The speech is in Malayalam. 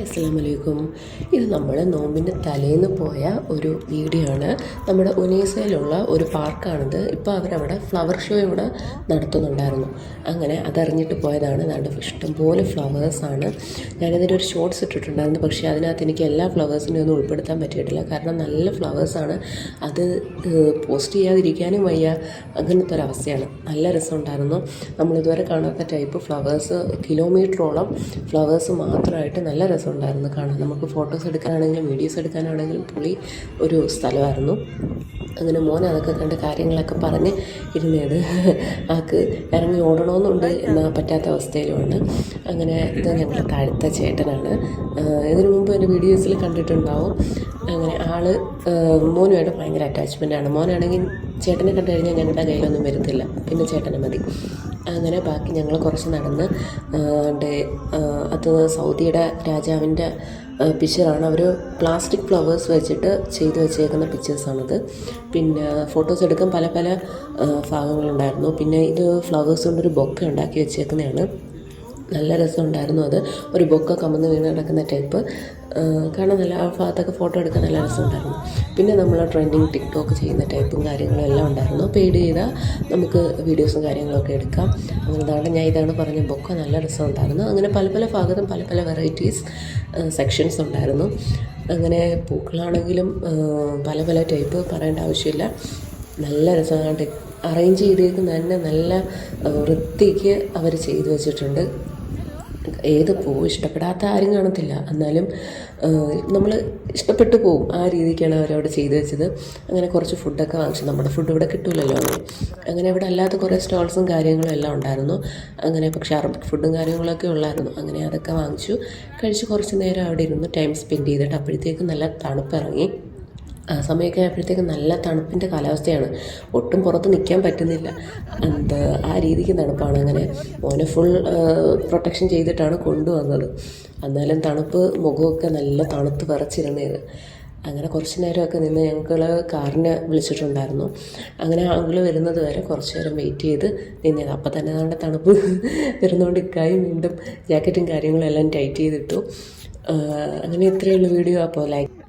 അസ്സാം വലൈക്കും ഇത് നമ്മൾ നോമ്പിന്റെ തലേന്ന് പോയ ഒരു വീഡിയോ ആണ്. നമ്മുടെ ഒനീസയിലുള്ള ഒരു പാർക്കാണിത്. ഇപ്പോൾ അവരവിടെ ഫ്ലവർ ഷോ ഇവിടെ നടത്തുന്നുണ്ടായിരുന്നു. അങ്ങനെ അതറിഞ്ഞിട്ട് പോയതാണ്. അതുകൊണ്ട് ഇഷ്ടംപോലെ ഫ്ലവേഴ്സാണ് ഞാനിതിന്റെ ഒരു ഷോർട്സ് ഇട്ടിട്ടുണ്ടായിരുന്നു. പക്ഷേ അതിനകത്ത് എനിക്ക് എല്ലാ ഫ്ലവേഴ്സിനെയും ഒന്നും ഉൾപ്പെടുത്താൻ പറ്റിയിട്ടില്ല. കാരണം നല്ല ഫ്ലവേഴ്സാണ് അത് പോസ്റ്റ് ചെയ്യാതിരിക്കാനും വയ്യ. അങ്ങനത്തെ ഒരു അവസ്ഥയാണ്. നല്ല രസമുണ്ടായിരുന്നു. നമ്മളിതുവരെ കാണാത്ത ടൈപ്പ് ഫ്ലവേഴ്സ് കിലോമീറ്ററോളം ഫ്ലവേഴ്സ് മാത്രമായിട്ട് നല്ല രസമുണ്ടായിരുന്നു കാണാൻ. നമുക്ക് ഫോട്ടോസ് എടുക്കാനാണെങ്കിലും വീഡിയോസ് എടുക്കാനാണെങ്കിലും പുള്ളി ഒരു സ്ഥലമായിരുന്നു. അങ്ങനെ മോൻ അതൊക്കെ കണ്ട് കാര്യങ്ങളൊക്കെ പറഞ്ഞ് ഇരുന്നേട് ആൾക്ക് ഇറങ്ങി ഓടണമെന്നുണ്ട് എന്നാൽ പറ്റാത്ത അവസ്ഥയിലുമാണ്. അങ്ങനെ ഇത് ഞങ്ങളുടെ താഴത്തെ ചേട്ടനാണ്. ഇതിനു മുമ്പ് എന്റെ വീഡിയോസിൽ കണ്ടിട്ടുണ്ടാവും. അങ്ങനെ ആൾ മോനുമായിട്ട് ഭയങ്കര അറ്റാച്ച്മെന്റ് ആണ്. മോനാണെങ്കിൽ ചേട്ടനെ കണ്ടു കഴിഞ്ഞാൽ ഞങ്ങളുടെ കയ്യിലൊന്നും വരത്തില്ല. പിന്നെ ചേട്ടനെ മതി. അങ്ങനെ ബാക്കി ഞങ്ങൾ കുറച്ച് നടന്ന് ഡേ അത് സൗദിയുടെ രാജാവിന്റെ പിക്ചറാണ് അവർ പ്ലാസ്റ്റിക് ഫ്ലവേഴ്സ് വെച്ചിട്ട് ചെയ്തു വെച്ചേക്കുന്ന പിക്ചേഴ്സാണത് പിന്നെ ഫോട്ടോസ് എടുക്കാൻ പല പല ഭാഗങ്ങളുണ്ടായിരുന്നു. പിന്നെ ഇത് ഫ്ലവേഴ്സ് കൊണ്ടൊരു ബൊക്കെ ഉണ്ടാക്കി വെച്ചേക്കുന്നതാണ്. നല്ല രസമുണ്ടായിരുന്നു അത്. ഒരു ബൊക്ക കമന്ന് വീണ് കിടക്കുന്ന ടൈപ്പ് കാരണം നല്ല ആ ഭാഗത്തൊക്കെ ഫോട്ടോ എടുക്കാൻ നല്ല രസമുണ്ടായിരുന്നു. പിന്നെ നമ്മൾ ട്രെൻഡിങ് ടിക്ടോക്ക് ചെയ്യുന്ന ടൈപ്പും കാര്യങ്ങളും എല്ലാം ഉണ്ടായിരുന്നു. പെയ്ഡ് ചെയ്താൽ നമുക്ക് വീഡിയോസും കാര്യങ്ങളൊക്കെ എടുക്കാം. അങ്ങനെ അതുകൊണ്ട് ഞാൻ ഇതാണ് പറഞ്ഞ ബൊക്ക. നല്ല രസമുണ്ടായിരുന്നു. അങ്ങനെ പല പല ഭാഗത്തും പല പല വെറൈറ്റീസ് സെക്ഷൻസ് ഉണ്ടായിരുന്നു. അങ്ങനെ പൂക്കളാണെങ്കിലും പല പല ടൈപ്പ് പറയേണ്ട ആവശ്യമില്ല. നല്ല രസമാണ്. അറേഞ്ച് ചെയ്തേക്കുന്ന തന്നെ നല്ല വൃത്തിക്ക് അവർ ചെയ്തു വെച്ചിട്ടുണ്ട്. ഏത് പൂ ഇഷ്ടപ്പെടാത്ത ആരും കാണത്തില്ല. എന്നാലും നമ്മൾ ഇഷ്ടപ്പെട്ടു പോവും. ആ രീതിക്കാണ് അവരവിടെ ചെയ്തു വെച്ചത്. അങ്ങനെ കുറച്ച് ഫുഡൊക്കെ വാങ്ങിച്ചു. നമ്മുടെ ഫുഡ് ഇവിടെ കിട്ടില്ലല്ലോ അങ്ങനെ ഇവിടെ അല്ലാത്ത കുറേ സ്റ്റോൾസും കാര്യങ്ങളും എല്ലാം ഉണ്ടായിരുന്നു. അങ്ങനെ പക്ഷേ അറബിക് ഫുഡും കാര്യങ്ങളൊക്കെ ഉള്ളായിരുന്നു. അങ്ങനെ അതൊക്കെ വാങ്ങിച്ചു. കഴിച്ച് കുറച്ച് നേരം അവിടെ ഇരുന്ന് ടൈം സ്പെൻഡ് ചെയ്തിട്ട് അപ്പോഴത്തേക്കും നല്ല തണുപ്പിറങ്ങി. ആ സമയമൊക്കെ ആയപ്പോഴത്തേക്ക് നല്ല തണുപ്പിന്റെ കാലാവസ്ഥയാണ്. ഒട്ടും പുറത്ത് നിൽക്കാൻ പറ്റുന്നില്ല. എന്താ ആ രീതിക്ക് തണുപ്പാണ്. അങ്ങനെ മോനെ ഫുൾ പ്രൊട്ടക്ഷൻ ചെയ്തിട്ടാണ് കൊണ്ടുവന്നത്. എന്നാലും തണുപ്പ് മുഖമൊക്കെ നല്ല തണുത്ത് വിറച്ചിരുന്നത്. അങ്ങനെ കുറച്ച് നേരമൊക്കെ നിന്ന് ഞങ്ങൾ കാറിനെ വിളിച്ചിട്ടുണ്ടായിരുന്നു. അങ്ങനെ ആങ്കിൾ വരുന്നത് വരെ കുറച്ച് നേരം വെയിറ്റ് ചെയ്ത് നിന്നത്. അപ്പോൾ തന്നെ നമ്മുടെ തണുപ്പ് വരുന്നതുകൊണ്ട് ഇക്കായും വീണ്ടും ജാക്കറ്റും കാര്യങ്ങളും എല്ലാം ടൈറ്റ് ചെയ്തിട്ടു. അങ്ങനെ ഇത്രയുള്ള വീഡിയോ അപ്പോൾ ലൈക്ക്